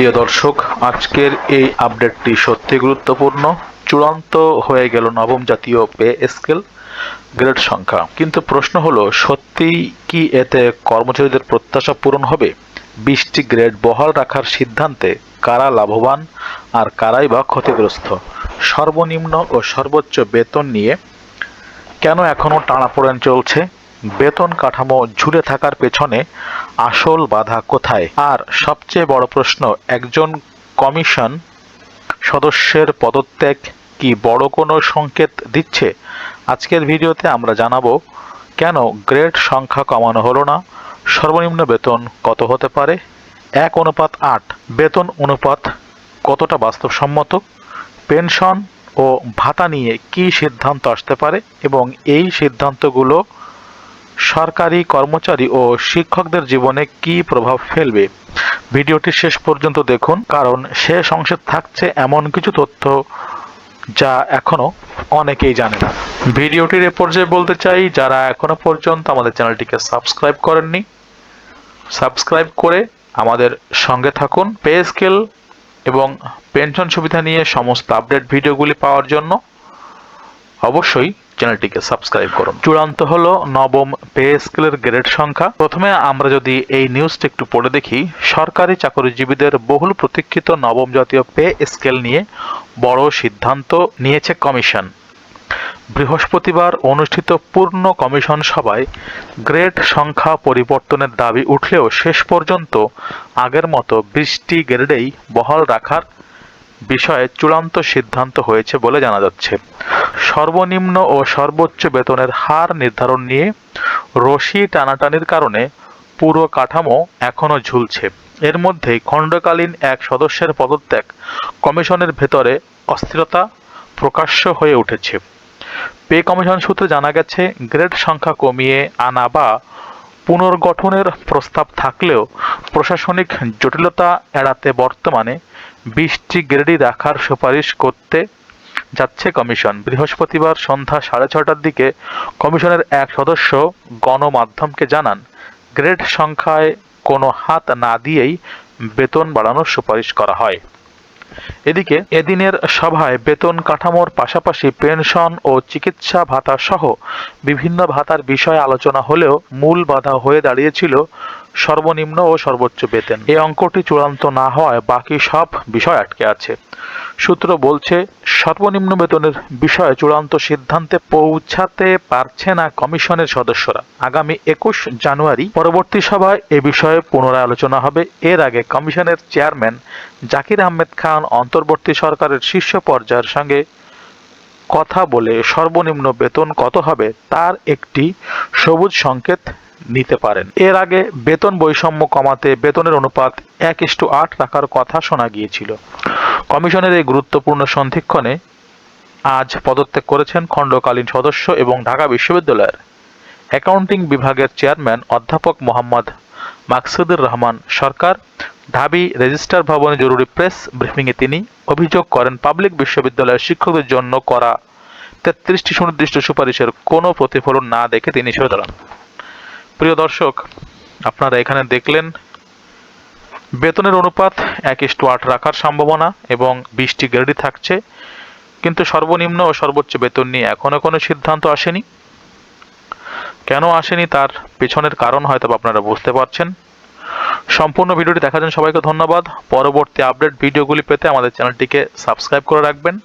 প্রিয় দর্শক, আজকের এই আপডেটটি সত্যি গুরুত্বপূর্ণ। চূড়ান্ত হয়ে গেল নবম জাতীয় পে স্কেল গ্রেড সংখ্যা। কিন্তু প্রশ্ন হলো, সত্যিই কি এতে কর্মচারীদের প্রত্যাশা পূরণ হবে? বিশটি গ্রেড বহাল রাখার সিদ্ধান্তে কারা লাভবান আর কারাই বা ক্ষতিগ্রস্ত? সর্বনিম্ন ও সর্বোচ্চ বেতন নিয়ে কেন এখনও টানাপোড়েন চলছে? বেতন কাঠামো ঝুলে থাকার পেছনে আসল বাধা কোথায়? আর সবচেয়ে বড় প্রশ্ন, একজন কমিশন সদস্যের পদত্যাগ কি বড় কোনো সংকেত দিচ্ছে? আজকের ভিডিওতে আমরা জানাব, কেন গ্রেড সংখ্যা কমানো হলো না? সর্বনিম্ন বেতন কত হতে পারে? এক অনুপাত আট। বেতন অনুপাত কতটা বাস্তবসম্মত? পেনশন ও ভাতা নিয়ে কি সিদ্ধান্ত আসতে পারে? এবং এই সিদ্ধান্তগুলো সরকারি কর্মচারী ও শিক্ষকদের জীবনে কি প্রভাব ফেলবে? ভিডিওটি শেষ পর্যন্ত দেখুন, কারণ শেষ অংশে থাকছে এমন কিছু তথ্য যা এখনও অনেকেই জানে না। ভিডিওটির এ পর্যায়ে বলতে চাই, যারা এখনও পর্যন্ত আমাদের চ্যানেলটিকে সাবস্ক্রাইব করেননি, সাবস্ক্রাইব করে আমাদের সঙ্গে থাকুন। পে স্কেল এবং পেনশন সুবিধা নিয়ে সমস্ত আপডেট ভিডিওগুলি পাওয়ার জন্য অবশ্যই চ্যানেলটিকে সাবস্ক্রাইব করুন। চূড়ান্ত হলো নবম পে স্কেলের গ্রেড সংখ্যা। প্রথমে আমরা যদি এই নিউজটা একটু পড়ে দেখি, সরকারি চাকরিজীবীদের বহুল প্রতীক্ষিত নবম জাতীয় পে স্কেল নিয়ে বড় সিদ্ধান্ত নিয়েছে কমিশন। বৃহস্পতিবার অনুষ্ঠিত পূর্ণ কমিশন সভায় গ্রেড সংখ্যা পরিবর্তনের দাবি উঠলেও শেষ পর্যন্ত আগের মতো বৃষ্টি গ্রেডেই বহাল রাখার বিষয়ে চূড়ান্ত সিদ্ধান্ত হয়েছে বলে জানা যাচ্ছে। সর্বনিম্ন ও সর্বোচ্চ বেতনের হার নির্ধারণ নিয়ে রশি টানাটানির কারণে পুরো কাঠামো এখনও ঝুলছে। এর মধ্যেই খণ্ডকালীন এক সদস্যের পদত্যাগ কমিশনের ভেতরে অস্থিরতা প্রকাশ্য হয়ে উঠেছে। পে কমিশন সূত্রে জানা গেছে, গ্রেড সংখ্যা কমিয়ে আনা বা পুনর্গঠনের প্রস্তাব থাকলেও প্রশাসনিক জটিলতা এড়াতে বর্তমানে বিশটি গ্রেডই রাখার সুপারিশ করতে যাচ্ছে কমিশন। বৃহস্পতিবার সন্ধ্যা সাড়ে ছটার দিকে কমিশনের এক সদস্য গণমাধ্যমকে জানান, গ্রেড সংখ্যায় কোনো হাত না দিয়েই বেতন বাড়ানোর সুপারিশ করা হয়। এদিকে এদিনের সভায় বেতন কাঠামোর পাশাপাশি পেনশন ও চিকিৎসা ভাতা সহ বিভিন্ন ভাতার বিষয়ে আলোচনা হলেও মূল বাধা হয়ে দাঁড়িয়েছিল সর্বনিম্ন ও সর্বোচ্চ বেতন। এই অঙ্কটি চূড়ান্ত না হওয়ায় বাকি সব বিষয় আটকে আছে। সূত্র বলছে সর্বনিম্ন বেতনের বিষয়ে চূড়ান্ত সিদ্ধান্তে পৌঁছাতে পারছে না কমিশনের সদস্যরা। আগামী একুশ জানুয়ারি পরবর্তী সভায় এ বিষয়ে পুনরায় আলোচনা হবে। এর আগে কমিশনের চেয়ারম্যান জাকির আহমেদ খান অন্তর্বর্তী সরকারের শীর্ষ পর্যায়ের সঙ্গে কথা বলে সর্বনিম্ন বেতন কত হবে তার একটি সবুজ সংকেত নিতে পারেন। এর আগে বেতন বৈষম্য কমাতে বেতনের অনুপাত এক ইস্টু আট রাখার কথা শোনা গিয়েছিল। কমিশনের এই গুরুত্বপূর্ণ সন্ধিক্ষণে আজ পদত্যাগ করেছেন খণ্ডকালীন সদস্য এবং ঢাকা বিশ্ববিদ্যালয়ের অ্যাকাউন্টিং বিভাগের চেয়ারম্যান অধ্যাপক মোহাম্মদ মাকসুদুর রহমান সরকার, ঢাবি রেজিস্ট্রার ভবনে জরুরি প্রেস ব্রিফিংয়ে তিনি অভিযোগ করেন, পাবলিক বিশ্ববিদ্যালয়ের শিক্ষকদের জন্য করা তেত্রিশটি সুনির্দিষ্ট সুপারিশের কোনো প্রতিফলন না দেখে তিনি সরে দাঁড়ান। প্রিয় দর্শক, আপনারা এখানে দেখলেন বেতনের অনুপাত এক ইস্টু আট রাখার সম্ভাবনা এবং বিশটি গ্রেডি থাকছে। কিন্তু সর্বনিম্ন ও সর্বোচ্চ বেতন নিয়ে এখনও কোনো সিদ্ধান্ত আসেনি। কেন আসেনি তার পেছনের কারণ হয়তো আপনারা বুঝতে পারছেন। সম্পূর্ণ ভিডিওটি দেখার জন্য সবাইকে ধন্যবাদ। পরবর্তী আপডেট ভিডিওগুলি পেতে আমাদের চ্যানেলটিকে সাবস্ক্রাইব করে রাখবেন।